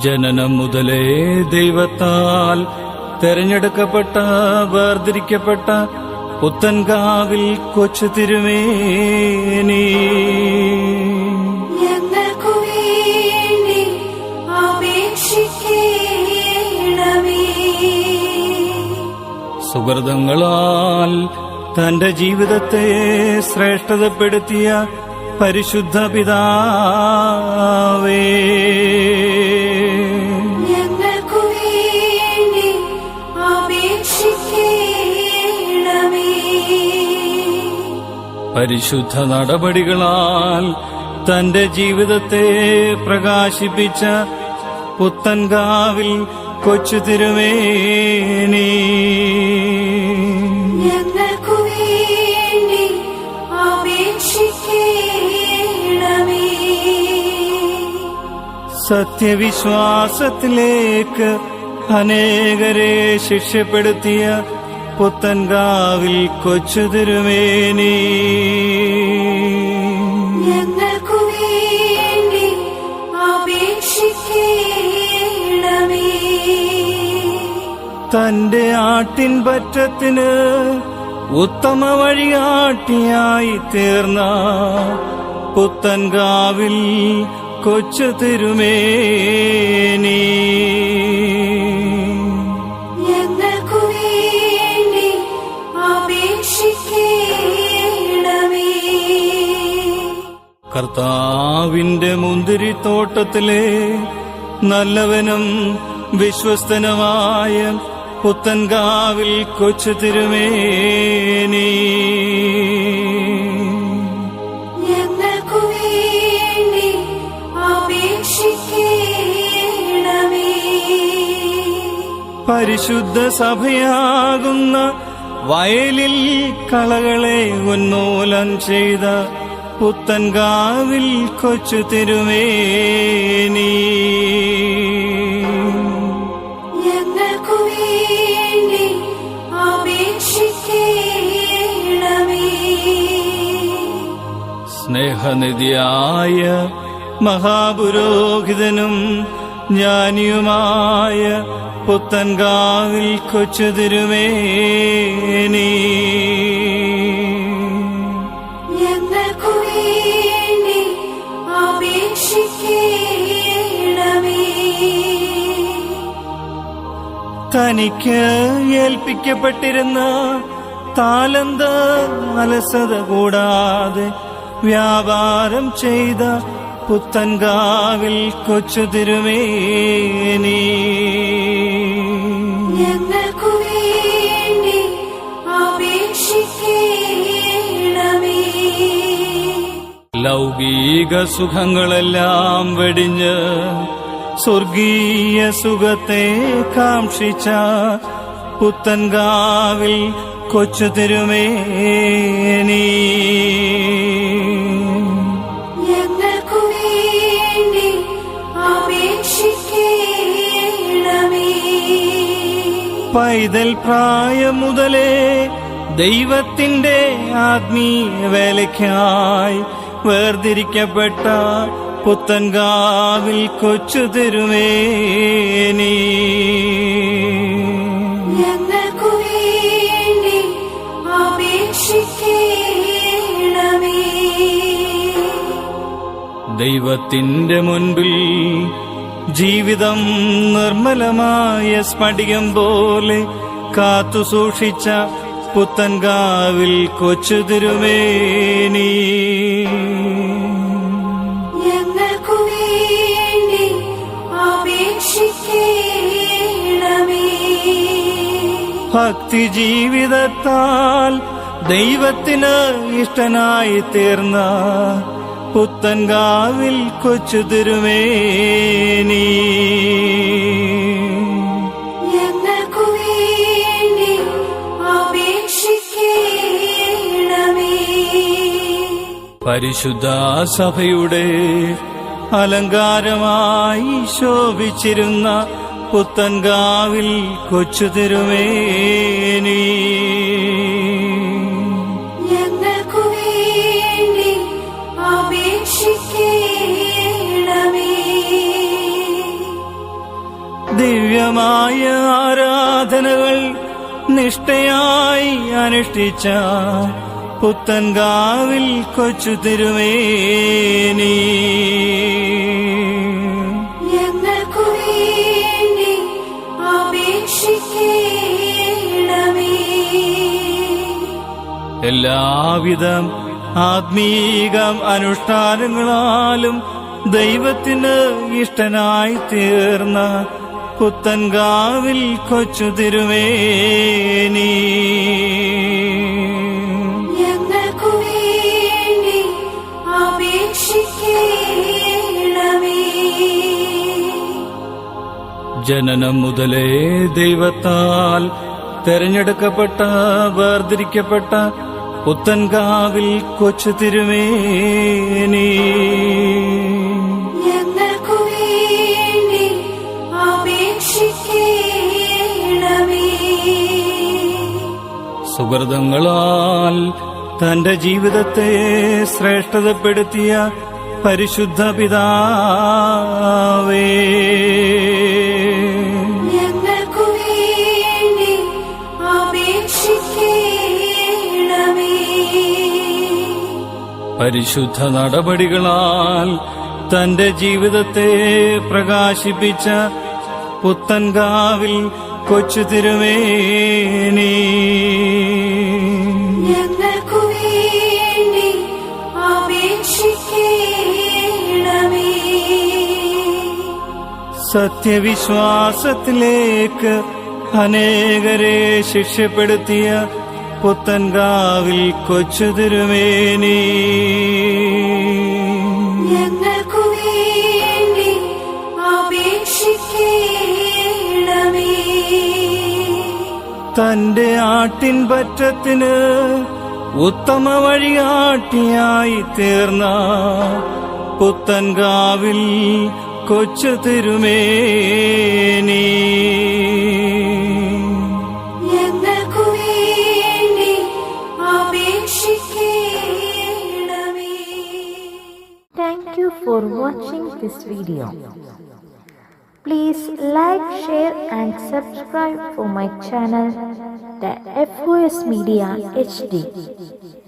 ജനനം മുതലേ ദൈവത്താൽ തെരഞ്ഞെടുക്കപ്പെട്ട വേർതിരിക്കപ്പെട്ട പുത്തൻകാവിൽ കൊച്ചു തിരുമേനി. സുഹൃതങ്ങളാൽ തന്റെ ജീവിതത്തെ ശ്രേഷ്ഠതപ്പെടുത്തിയ പരിശുദ്ധ പിതാവേ പരിശുദ്ധ നടപടികളാൽ തന്റെ ജീവിതത്തെ പ്രകാശിപ്പിച്ച പുത്തൻകാവിൽ കൊച്ചു അപേക്ഷിക്കണമേ. സത്യവിശ്വാസത്തിലേക്ക് അനേകരെ ശിക്ഷപ്പെടുത്തിയ പുത്തൻകാവിൽ കൊച്ചു തിരുമേനി. ഞങ്ങൾക്കു വേണ്ടി അപേക്ഷിക്കണമേ. തന്റെ ആട്ടിൻ പറ്റത്തിന് ഉത്തമ വഴിയാട്ടിയായി തീർന്ന പുത്തൻകാവിൽ കൊച്ചു തിരുമേനി. കർത്താവിന്റെ മുന്തിരിത്തോട്ടത്തിലെ നല്ലവനും വിശ്വസ്തനുമായ പുത്തൻകാവിൽ കൊച്ചു തിരുമേനി. പരിശുദ്ധ സഭയാകുന്ന വയലിൽ കളകളെ ഉന്മൂലം ചെയ്ത പുത്തൻകാവിൽ കൊച്ചു തിരുമേനി. ഞങ്ങൾക്കു വേണ്ടി അപേക്ഷിക്കണമേ. സ്നേഹനിധിയായ മഹാപുരോഹിതനും ജ്ഞാനിയുമായ പുത്തൻകാവിൽ കൊച്ചു തിരുമേനി. തനിക്ക് ഏൽപ്പിക്കപ്പെട്ടിരുന്ന താലന്ത അലസത കൂടാതെ വ്യാപാരം ചെയ്ത പുത്തൻകാവിൽ കൊച്ചു തിരുമേനി. ലൗകിക സുഖങ്ങളെല്ലാം വെടിഞ്ഞ് സ്വർഗീയ സുഖത്തെ കാക്ഷിച്ച പുത്തൻകാവിൽ കൊച്ചു തിരുമേനി. പൈതൽ പ്രായം മുതലേ ദൈവത്തിന്റെ ആത്മീയ വേലയ്ക്കായി വേർതിരിക്കപ്പെട്ട പുത്തൻകാവിൽ കൊച്ചു തിരുമേനി. ഞങ്ങൾക്കു വേണ്ടി അപേക്ഷിക്കണമേ. ദൈവത്തിന്റെ മുൻപിൽ ജീവിതം നിർമ്മലമായ സ്ഫടികം പോലെ കാത്തു സൂക്ഷിച്ച പുത്തൻകാവിൽ കൊച്ചു തിരുമേനി. ഞങ്ങൾക്കു വേണ്ടി അപേക്ഷിക്കണമേ. ഭക്തി ജീവിതത്താൽ ദൈവത്തിന് ഇഷ്ടനായി തീർന്ന പുത്തൻകാവിൽ കൊച്ചു തിരുമേനി. പരിശുദ്ധ സഭയുടെ അലങ്കാരമായി ശോഭിച്ചിരുന്ന പുത്തൻകാവിൽ കൊച്ചു തിരുമേനി. ദിവ്യമായ ആരാധനകൾ നിഷ്ഠയായി അനുഷ്ഠിച്ച പുത്തൻകാവിൽ കൊച്ചു തിരുവേനി എല്ലാവിധം ആത്മീകം അനുഷ്ഠാനങ്ങളാലും ദൈവത്തിന് ഇഷ്ടനായി തീർന്ന പുത്തൻകാവിൽ കൊച്ചു തിരുമേനി. ജനനം മുതലേ ദൈവത്താൽ തെരഞ്ഞെടുക്കപ്പെട്ട വേർതിരിക്കപ്പെട്ട പുത്തൻകാവിൽ കൊച്ചു തിരുമേനി. സുഹൃതങ്ങളാൽ തന്റെ ജീവിതത്തെ ശ്രേഷ്ഠതപ്പെടുത്തിയ പരിശുദ്ധ പിതാവേ. പരിശുദ്ധ നടപടികളാൽ തന്റെ ജീവിതത്തെ പ്രകാശിപ്പിച്ച പുത്തൻകാവിൽ കൊച്ചു തിരുമേനി. ഞങ്ങൾക്കു വേണ്ടി അപേക്ഷിക്കണമേ. സത്യവിശ്വാസത്തിലേക്ക് അനേകരെ ശിക്ഷപ്പെടുത്തിയ പുത്തൻകാവിൽ കൊച്ചു തിരുമേനി. ഞങ്ങൾക്കു വേണ്ടി അപേക്ഷിക്കണമേ. തന്റെ ആട്ടിൻ പറ്റത്തിന് ഉത്തമ വഴിയാട്ടിയായി തീർന്ന പുത്തൻകാവിൽ കൊച്ചു തിരുമേനി. Thank you for watching this video. Please like, share and subscribe for my channel, the FOS Media HD.